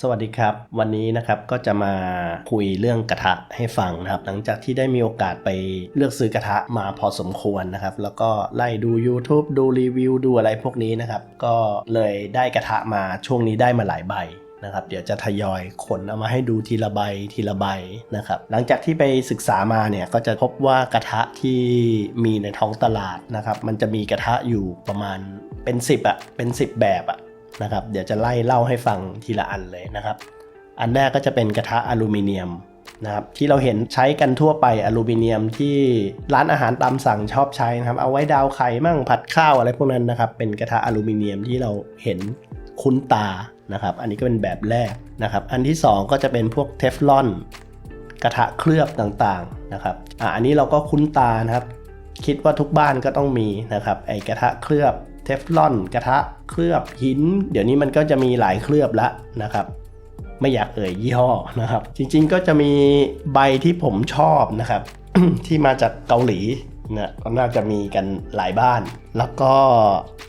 สวัสดีครับ วันนี้นะครับก็จะมาคุยเรื่องกระทะให้ฟังนะครับ หลังจากที่ได้มีโอกาสไปเลือกซื้อกระทะมาพอสมควรนะครับ แล้วก็ไล่ดู YouTube ดูรีวิวดูอะไรพวกนี้นะครับ ก็เลยได้กระทะมาช่วงนี้ได้มาหลายใบนะครับเดี๋ยวจะทยอยขนเอามาให้ดูทีละใบทีละใบนะครับหลังจากที่ไปศึกษามาเนี่ยก็จะพบว่ากระทะที่มีในท้องตลาดนะครับมันจะมีกระทะอยู่ประมาณเป็น 10อะเป็น 10 แบบอะ นะครับ เดี๋ยวจะไล่เล่าให้ฟังทีละอันเลยนะครับ อันแรกก็จะเป็นกระทะอลูมิเนียมนะครับที่เราเห็นใช้กันทั่วไปอลูมิเนียมที่ร้านอาหารตามสั่งชอบใช้นะครับ เอาไว้ดาวไข่มั่งผัดข้าวอะไรพวกนั้นนะครับ เป็นกระทะอลูมิเนียมที่เราเห็นคุ้นตานะครับ อันนี้ก็เป็นแบบแรกนะครับ อันที่สองก็จะเป็นพวกเทฟลอนกระทะเคลือบต่างๆนะครับอะอันนี้เราก็คุ้นตานะครับ คิดว่าทุกบ้านก็ต้องมีนะครับไอกระทะเคลือบ เทฟลอนกระทะเคลือบหิน เดี๋ยวนี้มันก็จะมีหลายเคลือบล้วนะครับไม่อยากเอ่ยยี่ห้อนะครับ จริงๆก็จะมีใบที่ผมชอบนะครับ ที่มาจากเกาหลีนะก็น่าจะมีกันหลายบ้าน แล้วก็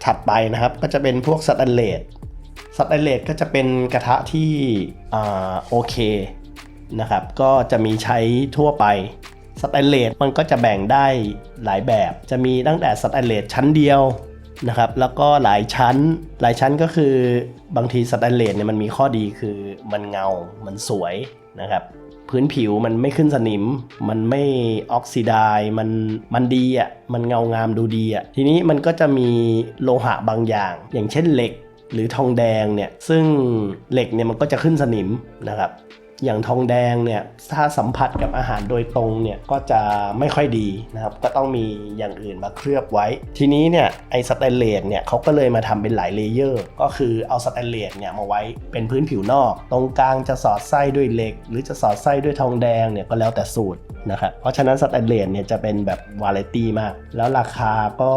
ถัดไปนะครับก็จะเป็นพวกสแตนเลสสแตนเลสก็จะเป็นกระทะที่อ่าโอเคนะครับ ก็จะมีใช้ทั่วไปสแตนเลสมันก็จะแบ่งได้หลายแบบ จะมีตั้งแต่สแตนเลสชั้นเดียว นะครับแล้วก็หลายชั้นหลายชั้นก็คือบางทีสแตนเลสเนี่ยมันมีข้อดีคือมันเงา มันสวยนะครับพื้นผิวมันไม่ขึ้นสนิม มันไม่ออกซิไดมันมันดีอะมันเงางามดูดีอะทีนี้มันก็จะมีโลหะบางอย่าง อย่างเช่นเหล็กหรือทองแดงเนี่ยซึ่งเหล็กเนี่ยมันก็จะขึ้นสนิมนะครับ อย่างทองแดงเนี่ยถ้าสัมผัสกับอาหารโดยตรงเนี่ยก็จะไม่ค่อยดีนะครับก็ต้องมีอย่างอื่นมาเคลือบไว้ ทีนี้เนี่ยไอสแตนเลสเนี่ยเขาก็เลยมาทำเป็นหลายเลเยอร์ก็คือเอาสแตนเลสเนี่ยมาไว้เป็นพื้นผิวนอก ตรงกลางจะสอดไส้ด้วยเหล็ก หรือจะสอดไส้ด้วยทองแดงเนี่ยก็แล้วแต่สูตรนะครับเพราะฉะนั้นสแตนเลสเนี่ยจะเป็นแบบวาไรตี้มาก แล้วราคาก็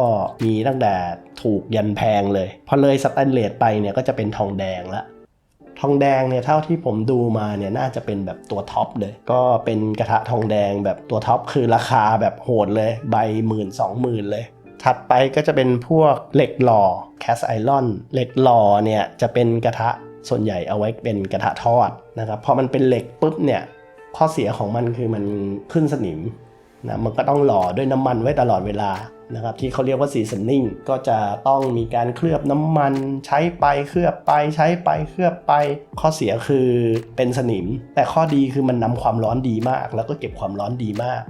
มีตั้งแต่ถูกยันแพงเลย พอเลยสแตนเลสไปเนี่ยก็จะเป็นทองแดงละ ทองแดงเนี่ยเท่าที่ผมดูมาเนี่ยน่าจะเป็นแบบตัวท็อปเลย ก็เป็นกระทะทองแดงแบบตัวท็อปคือราคาแบบโหดเลย ใบหมื่นสองหมื่นเลย ถัดไปก็จะเป็นพวกเหล็กหล่อแคสไอรอนเหล็กหล่อเนี่ยจะเป็นกระทะส่วนใหญ่เอาไว้เป็นกระทะทอดนะครับพอมันเป็นเหล็กปุ๊บเนี่ยข้อเสียของมันคือมันขึ้นสนิม นะมันก็ต้องหล่อด้วยน้ำมันไว้ตลอดเวลานะครับที่เขาเรียกว่าซีซันนิ่งก็จะต้องมีการเคลือบน้ำมันใช้ไปเคลือบไปใช้ไปเคลือบไป ข้อเสียคือเป็นสนิม แต่ข้อดีคือมันนำความร้อนดีมาก แล้วก็เก็บความร้อนดีมาก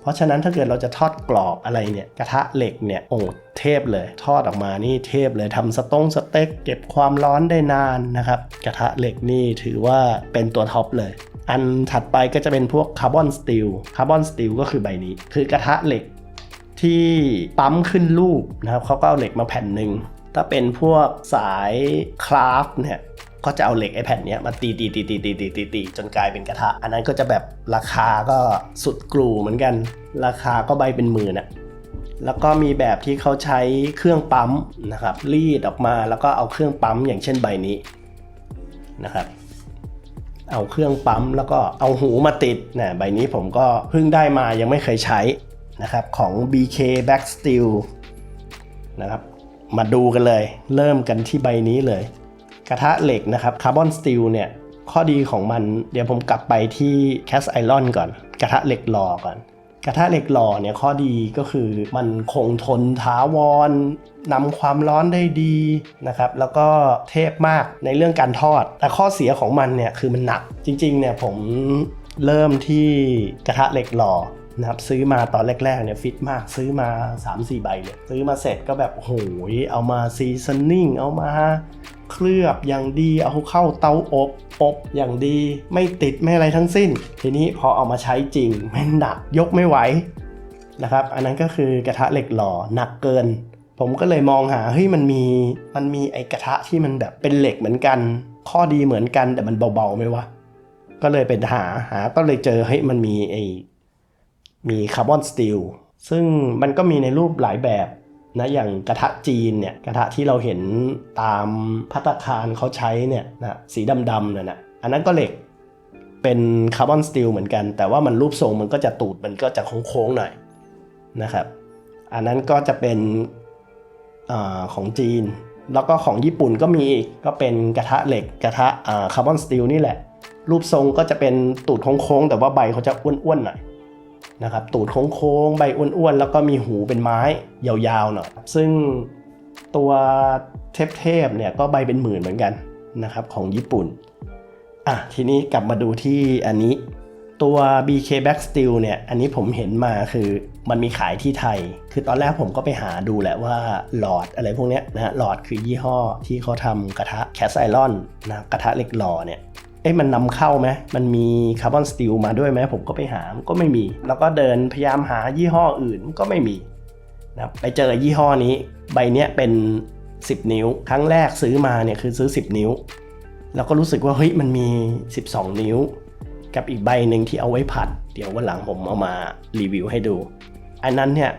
เพราะฉะนั้นถ้าเกิดเราจะทอดกรอบอะไรเนี่ยกระทะเหล็กเนี่ยโอ้เทพเลยทอดออกมานี่เทพเลยทำสต้งสเต็กเก็บความร้อนได้นานนะครับกระทะเหล็กนี่ถือว่าเป็นตัวท็อปเลย อันถัดไปก็จะเป็นพวกคาร์บอนสตีล คาร์บอนสตีลก็คือใบนี้ คือกระทะเหล็กที่ปั๊มขึ้นรูปนะครับเขาก็เอาเหล็กมาแผ่นหนึ่ง ถ้าเป็นพวกสายคราฟเนี่ยก็จะเอาเหล็กไอ้แผ่นนี้มาตีตีตีตีตีตีตีตีจนกลายเป็นกระทะ อันนั้นก็จะแบบราคาก็สุดกรูเหมือนกัน ราคาก็ใบเป็นหมื่นอะแล้วก็มีแบบที่เขาใช้เครื่องปั๊มนะครับรีดออกมาแล้วก็เอาเครื่องปั๊มอย่างเช่นใบนี้นะครับ เอาเครื่องปั๊มแล้วก็เอาหูมาติดนะใบนี้ผมก็เพิ่งได้มายังไม่เคยใช้นะครับของ BK Back Steel นะครับมาดูกันเลย เริ่มกันที่ใบนี้เลย กระทะเหล็กนะครับคาร์บอนสตีลเนี่ยข้อดีของมันเดี๋ยวผมกลับไปที่แคสไอรอนก่อน กระทะเหล็กหล่อก่อน กระทะเหล็กหล่อเนี่ยข้อดีก็คือมันคงทนถาวรนำความร้อนได้ดีนะครับ แล้วก็เทพมากในเรื่องการทอด แต่ข้อเสียของมันเนี่ยคือมันหนัก จริงๆเนี่ยผมเริ่มที่กระทะเหล็กหล่อ นะครับซื้อมาตอนแรกๆเนี่ยฟิตมากซื้อมา 3-4 ใบเลยซื้อมาเสร็จก็แบบโอ้โหเอามาซีซันนิ่งเอามาเคลือบอย่างดีเอาเข้าเตาอบอบอย่างดีไม่ติดไม่อะไรทั้งสิ้น ทีนี้พอเอามาใช้จริงแม่งหนักยกไม่ไหวนะครับอันนั้นก็คือกระทะเหล็กหล่อหนักเกิน ผมก็เลยมองหาเฮ้ยมันมีมันมีไอกระทะที่มันแบบเป็นเหล็กเหมือนกัน ข้อดีเหมือนกันแต่มันเบาๆไหมวะก็เลยเป็นหาหาก็เลยเจอเฮ้ยมันมีไอ มีคาร์บอนสตีลซึ่งมันก็มีในรูปหลายแบบนะอย่างกระทะจีนเนี่ยกระทะที่เราเห็นตามพัตตาคารเขาใช้เนี่ยนะสีดำๆเนี่ยนะอันนั้นก็เหล็กเป็นคาร์บอนสตีลเหมือนกัน แต่ว่ามันรูปทรงมันก็จะตูดมันก็จะโค้งๆหน่อยนะครับอันนั้นก็จะเป็นอของจีน แล้วก็ของญี่ปุ่นก็มีอีกก็เป็นกระทะเหล็กกระทะคาร์บอนสตีลนี่แหละ รูปทรงก็จะเป็นตูดโค้งๆแต่ว่าใบเขาจะอ้วนๆหน่อย นะครับตูดโค้งๆใบอ้วนๆ แล้วก็มีหูเป็นไม้ยาวๆหน่อยซึ่งตัวเทพๆเนี่ยก็ใบเป็นหมื่นเหมือนกันนะครับของญี่ปุ่นอะทีนี้กลับมาดูที่อันนี้ตัว BK Back Steel เนี่ยอันนี้ผมเห็นมาคือมันมีขายที่ไทย คือตอนแรกผมก็ไปหาดูแหละว่าหลอดอะไรพวกเนี้ยนะหลอดคือยี่ห้อที่เขาทำกระทะแคสไอรอนนะกระทะเหล็กหล่อเนี่ย เอ๊ะมันนำเข้าไหมมันมีคาร์บอนสตีลมาด้วยไหมผมก็ไปหาก็ไม่มี แล้วก็เดินพยายามหายี่ห้ออื่นก็ไม่มีนะไปเจอยี่ห้อนี้ ใบเนี้ยเป็น 10 นิ้ว ครั้งแรกซื้อมาเนี่ยคือซื้อ 10 นิ้ว แล้วก็รู้สึกว่าเฮ้ยมันมี 12 นิ้ว กับอีกใบหนึ่งที่เอาไว้ผัด เดี๋ยววันหลังผมเอามารีวิวให้ดู อันนั้นเนี่ย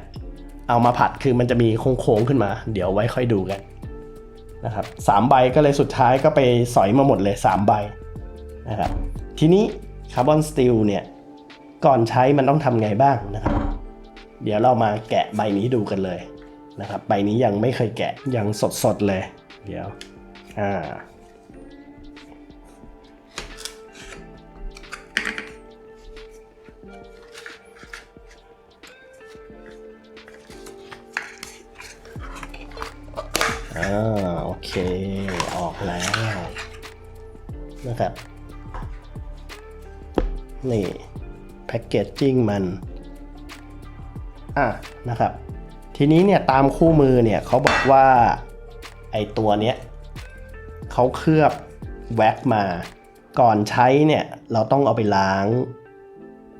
เอามาผัดคือมันจะมีโค้งๆขึ้นมา เดี๋ยวไว้ค่อยดูกันนะครับสามใบก็เลยสุดท้ายก็ไปสอยมาหมดเลย 3 ใบ นะครับทีนี้คาร์บอนสตีลเนี่ยก่อนใช้มันต้องทำไงบ้างนะครับ เดี๋ยวเรามาแกะใบนี้ดูกันเลยนะครับใบนี้ยังไม่เคยแกะยังสดๆเลย เดี๋ยวอ่าอ่าโอเค ออกแล้วนะครับ นี่แพ็กเกจจิ้งมันอะนะครับ ทีนี้เนี่ยตามคู่มือเนี่ยเขาบอกว่าไอตัวเนี้ยเขาเคลือบแว็กมา ก่อนใช้เนี่ยเราต้องเอาไปล้าง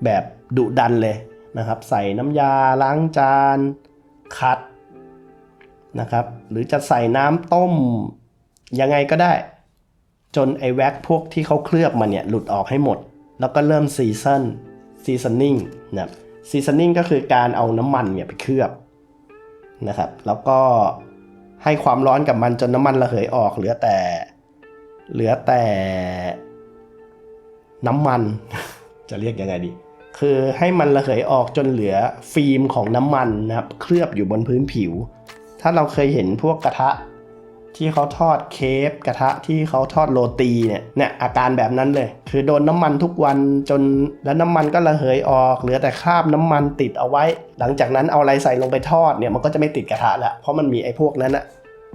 แบบดุดันเลยนะครับ ใส่น้ำยาล้างจานคัดนะครับ หรือจะใส่น้ำต้มยังไงก็ได้ จนไอแว็กพวกที่เขาเคลือบมาเนี่ยหลุดออกให้หมด แล้วก็เริ่มซีซันซีซันนิ่งนะครับซีซันนิ่งก็คือการเอาน้ำมันเนี่ยไปเคลือบนะครับ แล้วก็ให้ความร้อนกับมันจนน้ำมันระเหยออก เหลือแต่ เหลือแต่น้ำมัน จะเรียกยังไงดี คือให้มันระเหยออกจนเหลือฟิล์มของน้ำมันนะครับ เคลือบอยู่บนพื้นผิว ถ้าเราเคยเห็นพวกกระทะ ที่เขาทอดเคฟกระทะที่เขาทอดโรตีเนี่ยเนี่ยอาการแบบนั้นเลย คือโดนน้ำมันทุกวันจนแล้วน้ำมันก็ระเหยออก เหลือแต่คราบน้ำมันติดเอาไว้ หลังจากนั้นเอาอะไรใส่ลงไปทอดเนี่ยมันก็จะไม่ติดกระทะละเพราะมันมีไอ้พวกนั้นอะ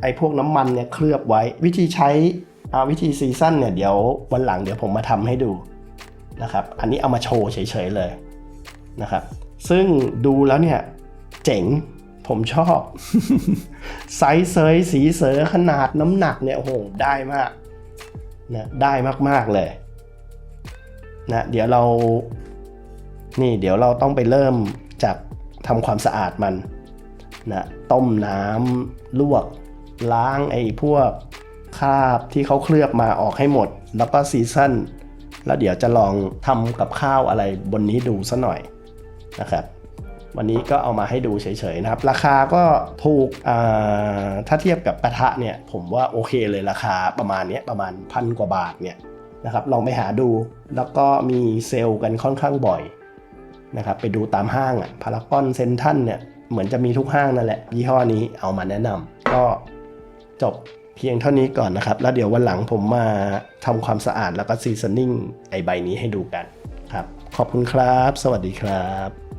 ไอ้พวกน้ำมันเนี่ยเคลือบไว้ วิธีใช้อาวิธีซีซั่นเนี่ยเดี๋ยววันหลังเดี๋ยวผมมาทำให้ดูนะครับอันนี้เอามาโชว์เฉยๆเลยนะครับซึ่งดูแล้วเนี่ยเจ๋ง ผมชอบ ไซส์เซยสีเสือขนาดน้ำหนักเนี่ยโอ้โหได้มากนะได้มาก ๆ เลยนะเดี๋ยวเรา นี่เดี๋ยวเราต้องไปเริ่มจากทำความสะอาดมันนะต้มน้ำลวก ล้างไอ้พวกคราบที่เขาเคลือบมาออกให้หมด แล้วก็ซีซั่นแล้วเดี๋ยวจะลองทำกับข้าวอะไรบนนี้ดูซะหน่อยนะครับ วันนี้ก็เอามาให้ดูเฉยๆนะครับ ราคาก็ถูกถ้าเทียบกับกระทะเนี่ย ผมว่าโอเคเลยราคาประมาณนี้ประมาณพันกว่าบาทเนี่ยนะครับลองไปหาดูแล้วก็มีเซลล์กันค่อนข้างบ่อยนะครับไปดูตามห้างอะพารากอนเซนทันเนี่ยเหมือนจะมีทุกห้างนั่นแหละ ยี่ห้อนี้เอามาแนะนำก็จบเพียงเท่านี้ก่อนนะครับ แล้วเดี๋ยววันหลังผมมาทำความสะอาดแล้วก็ซีซันนิ่งไอใบนี้ให้ดูกันครับ ขอบคุณครับ สวัสดีครับ